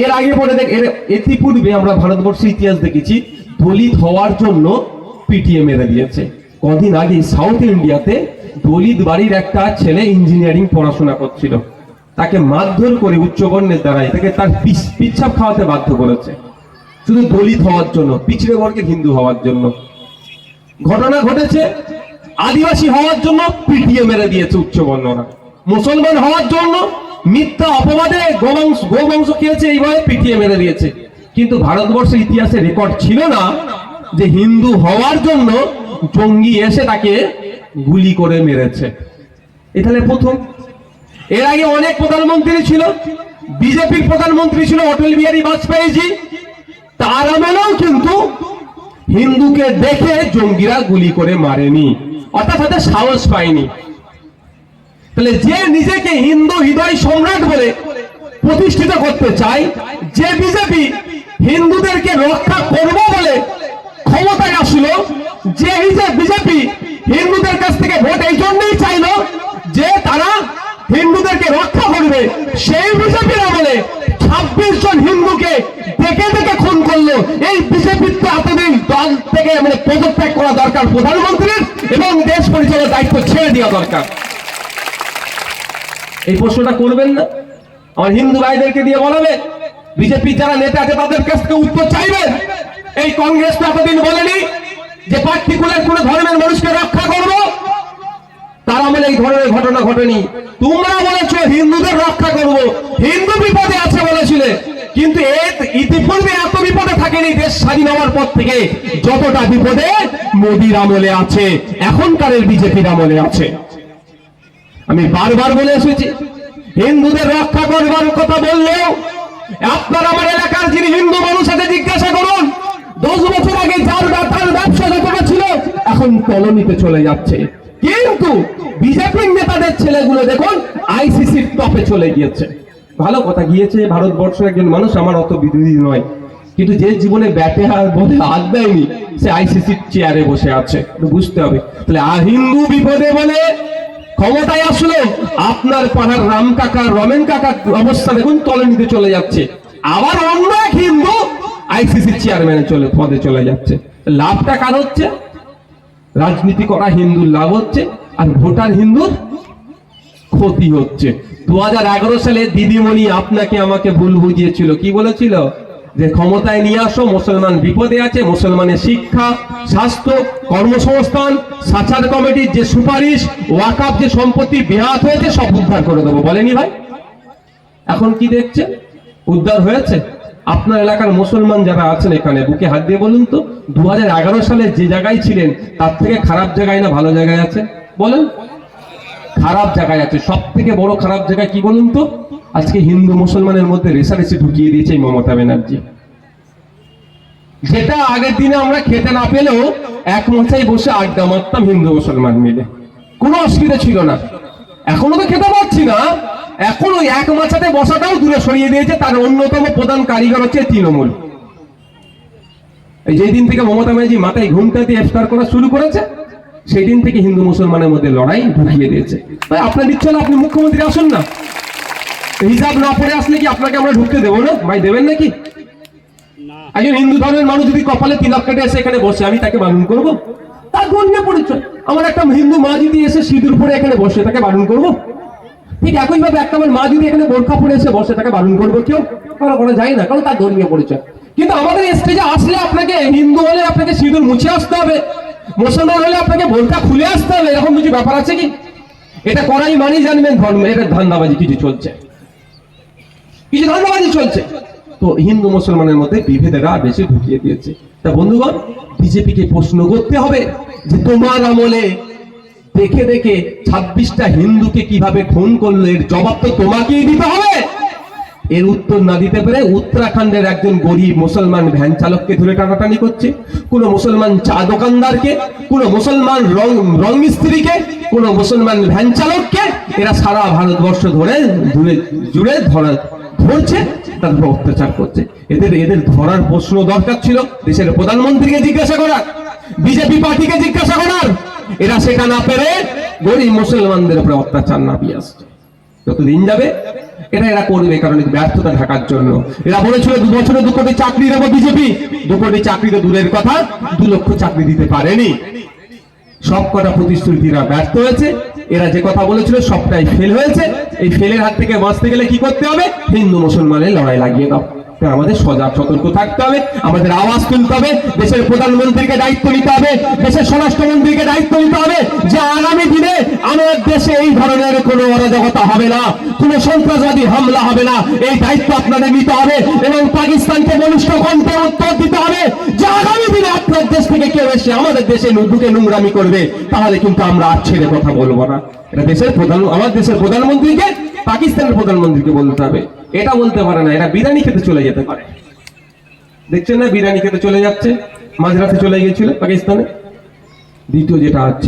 এর আগে পরে দেখ, এর ইতিপূর্বে আমরা ভারতবর্ষের ইতিহাস দেখেছি, দলিত হওয়ার জন্য পিটিএ মেরে দিয়েছে। কদিন আগে সাউথ ইন্ডিয়াতে দলিত বাড়ির একটা ছেলে ইঞ্জিনিয়ারিং পড়াশোনা করছিল। তাকে মারধর করে উচ্চবর্ণের দ্বারাই তাকে তার পিচ্ছাপ খাওয়াতে বাধ্য করেছে। শুধু দলিত হওয়ার জন্য, পিছড়ে বর্গের হিন্দু হওয়ার জন্য। ঘটনা ঘটেছে, আদিবাসী হওয়ার জন্য পিটিএ মেরে দিয়েছে উচ্চবর্ণরা। মুসলমান হওয়ার জন্য মিথ্যা অপবাদে গোবংশ গোবংশ খেয়েছে এইভাবে পিটিয়ে মেরে দিয়েছে। কিন্তু ভারতবর্ষের ইতিহাসে রেকর্ড ছিল না যে হিন্দু হওয়ার জন্য জঙ্গি এসে তাকে গুলি করে মেরেছে। এ তাহলে প্রথম। এর আগে অনেক প্রধানমন্ত্রী ছিল। বিজেপির প্রধানমন্ত্রী ছিল অটল বিহারী বাজপেয়ীজি। তার আমলেও কিন্তু হিন্দুকে দেখে জঙ্গিরা গুলি করে মারেনি। অর্থাৎ তাদের সাহস পায়নি। তাহলে যে নিজেকে হিন্দু হৃদয় সম্রাট বলে প্রতিষ্ঠিত করতে চায়, যে বিজেপি হিন্দুদেরকে রক্ষা করব বলে ক্ষমতায় আসলো, যে বিজেপি হিন্দুদের কাছ থেকে ভোট এই জন্যই চাইলো যে তারা হিন্দুদেরকে রক্ষা করবে। সেই বিজেপির আমলে ছাব্বিশ জন হিন্দুকে দেখে দেখে খুন করল। এই বিজেপির তো এতদিন দল থেকে মানে পদত্যাগ করা দরকার প্রধানমন্ত্রীর এবং দেশ পরিচালনার দায়িত্ব ছেড়ে দেওয়া দরকার। এই প্রশ্নটা করবেন না। আমার হিন্দু ভাইদেরকে দিয়ে বলাবে, বিজেপি যারা নেতা আছে তাদের কাছ থেকে উত্তর চাইবেন এই কংগ্রেস এতদিন বলেনি যে পার্টিকুলার কোন ধর্মের মানুষকে রক্ষা করব। তার আমলে এই ধরনের ঘটনা ঘটেনি। তোমরা বলেছ হিন্দুদের রক্ষা করব। হিন্দু বিপদে আছে বলেছিলে। কিন্তু এ ইতিপূর্বে এত বিপদে থাকেনি দেশ স্বাধীন হওয়ার পর থেকে। যতটা বিপদে মোদির আমলে আছে, এখনকারের বিজেপির আমলে আছে। আমি বারবার বলে এসেছি, হিন্দুদের রক্ষা করবার কথা বললেও আপনার আমার এলাকার যিনি হিন্দু মানুষ আছে জিজ্ঞাসা করুন। দশ বছর আগে যার তার ব্যবসা যতটা ছিল, এখন কলোনিতে চলে যাচ্ছে। কিন্তু বিজেপির নেতাদের ছেলেগুলো দেখুন, আইসিসির টপে চলে গিয়েছে। ভালো কথা, গিয়েছে ভারতবর্ষের একজন মানুষ, আমার অত বিরোধী নয়। কিন্তু যে জীবনে ব্যাটে হাত বলে হাত দেয়নি, সে আইসিসির চেয়ারে বসে আছে। বুঝতে হবে। তাহলে হিন্দু বিপদে বলে ক্ষমতায় আসলো আপনার পাড়ার রাম কাকা, রমেন কাকার অবস্থা দেখুন, কলোনিতে চলে যাচ্ছে। আবার অন্য এক হিন্দু আইসিসি চেয়ারম্যানে চলে, পদে চলে যাচ্ছে। লাভটা কার হচ্ছে? রাজনীতি করা হিন্দুর লাভ হচ্ছে, আর ভোটার হিন্দুর ক্ষতি হচ্ছে। দু হাজার এগারো সালে দিদিমণি আপনাকে আমাকে ভুল বুঝিয়েছিল, কি বলেছিল? যে ক্ষমতায় নিয়ে আসো, মুসলমান বিপদে আছে, মুসলমানের শিক্ষা, স্বাস্থ্য, কর্মসংস্থান, সাচার কমিটির যে সুপারিশ ওয়াকাপ যে সম্পত্তি বেহাত হয়েছে, সব উদ্ধার করে দেবো। বলেনি ভাই? এখন কি দেখছে? উদ্ধার হয়েছে? আপনার এলাকার মুসলমান যারা আছেন এখানে, বুকে হাত দিয়ে বলুন তো দু হাজার এগারো সালে যে জায়গায় ছিলেন, তার থেকে খারাপ জায়গায় না ভালো জায়গায় আছে? বলেন। খারাপ জায়গায় আছে। সব থেকে বড় খারাপ জায়গায় কি বলুন তো? আজকে হিন্দু মুসলমানের মধ্যে রেসারেসি ঢুকিয়ে দিয়েছে এই মমতা ব্যানার্জি। যেটা আগের দিনে আমরা খেতে না পেলেও এক মশাই বসে আড্ডা মারতাম হিন্দু মুসলমান মিলে। কোনো অসুবিধা ছিল না। এখনও তো খেতে পাচ্ছি না। এখন ওই এক মাছাতে বসাটাও দূরে সরিয়ে দিয়েছে তার অন্যতম প্রধান কারিগর হচ্ছে তৃণমূল। যেই দিন থেকে মমতা ব্যানার্জি মাথায় ঘুমটা দিয়ে ইফতার করা শুরু করেছে সেই দিন থেকে হিন্দু মুসলমানের মধ্যে লড়াই ঢুকিয়ে দিয়েছে। আপনার ইচ্ছা আপনি মুখ্যমন্ত্রী আসুন না। হিসাব না পড়ে আসলে কি আপনাকে আমরা ঢুকতে দেবো না? ভাই দেবেন নাকি? একজন হিন্দু ধর্মের মানুষ যদি কপালে তিলক কেটে এসে এখানে বসে আমি তাকে বারণ করব? তার ধর্মীয় পরিচয়। আমার একটা হিন্দু মা যদি এসে সিঁদুর পরে এখানে বসে তাকে বারণ করব? ঠিক একই ভাবে একটা আমার মা যদি এখানে বোরখা পরে এসে বসে তাকে বারণ করব কেউ? করা করা যায় না কারণ তার ধর্মীয় পরিচয়। কিন্তু আমাদের স্টেজে আসলে আপনাকে হিন্দু হলে আপনাকে সিঁদুর মুছে আসতে হবে। মুসলমান হলে আপনাকে বোরখা খুলে আসতে হবে এরকম কিছু ব্যাপার আছে কি? এটা করাই মানেই জানবেন ধর্ম এটা ধান্দাবাজি কিছু চলছে। কিছু ধান্দাবাজি চলছে। তো হিন্দু মুসলমানের মধ্যে বিভেদেরা বেশি ঢুকিয়ে দিয়েছে। তা বন্ধুগণ, বিজেপিকে প্রশ্ন করতে হবে যে তোমার আমলে দেখে দেখে ছাব্বিশটা হিন্দুকে কীভাবে খুন করল এর জবাব তো তোমাকেই দিতে হবে। এর উত্তর না দিতে পেরে উত্তরাখণ্ডের একজন গরিব মুসলমান ভ্যান চালককে ধরে টানাটানি করছে। কোন মুসলমান চা দোকানদারকে, কোন মুসলমান রং রং মিস্ত্রিকে, কোন মুসলমান ভ্যান চালককে এরা সারা ভারতবর্ষ ধরে জুড়ে ধরা ধরছে তাদের উপর অত্যাচার করছে। এদের এদের ধরার প্রশ্ন দরকার ছিল। দেশের প্রধানমন্ত্রীকে জিজ্ঞাসা করার, বিজেপি পার্টিকে জিজ্ঞাসা করার। এরা সেটা না পেরে গরিব মুসলমানদের উপরে অত্যাচার নামিয়ে আসছে। যতদিন যাবে, এটা এরা করবে, কারণ ব্যর্থতা ঢাকার জন্য। এরা বলেছিল, দু বছরে দু কোটি চাকরি দেবো বিজেপি। দু কোটি চাকরি তো দূরের কথা, দু লক্ষ চাকরি দিতে পারেনি। সব কটা প্রতিশ্রুতিরা ব্যর্থ হয়েছে। এরা যে কথা বলেছিল সবটাই ফেল হয়েছে। এই ফেলের হাত থেকে বাঁচতে গেলে কি করতে হবে? হিন্দু মুসলমানের লড়াই লাগিয়ে দাও। আমাদের সজাগ, সতর্ক থাকতে হবে, আমাদের আওয়াজ তুলতে হবে, দেশের প্রধানমন্ত্রীকে দায়িত্ব নিতে হবে, দেশের স্বরাষ্ট্রমন্ত্রীকে দায়িত্ব নিতে হবে যে আগামী দিনে আমাদের দেশে এই ধরনের কোনো অরাজকতা হবে না, কোনো সন্ত্রাসবাদী হামলা হবে না, এই দায়িত্ব আপনাদের নিতে হবে এবং পাকিস্তানকে বলিষ্ঠ কণ্ঠে উত্তর দিতে হবে যে আগামী দিনে আপনার দেশ থেকে কেউ এসে আমাদের দেশে ঢুকে নোংরামি করবে, তাহলে কিন্তু আমরা আর ছেড়ে কথা বলব না। এটা দেশের প্রধান আমার দেশের প্রধানমন্ত্রীকে, পাকিস্তানের প্রধানমন্ত্রীকে বলতে হবে। এটা বলতে পারে না, এটা বিরিয়ানি খেতে চলে যেতে পারে। দেখছেন না, বিরিয়ানি খেতে চলে যাচ্ছে, মাঝরাতে চলে গিয়েছিল পাকিস্তানে। দ্বিতীয় যেটা হচ্ছে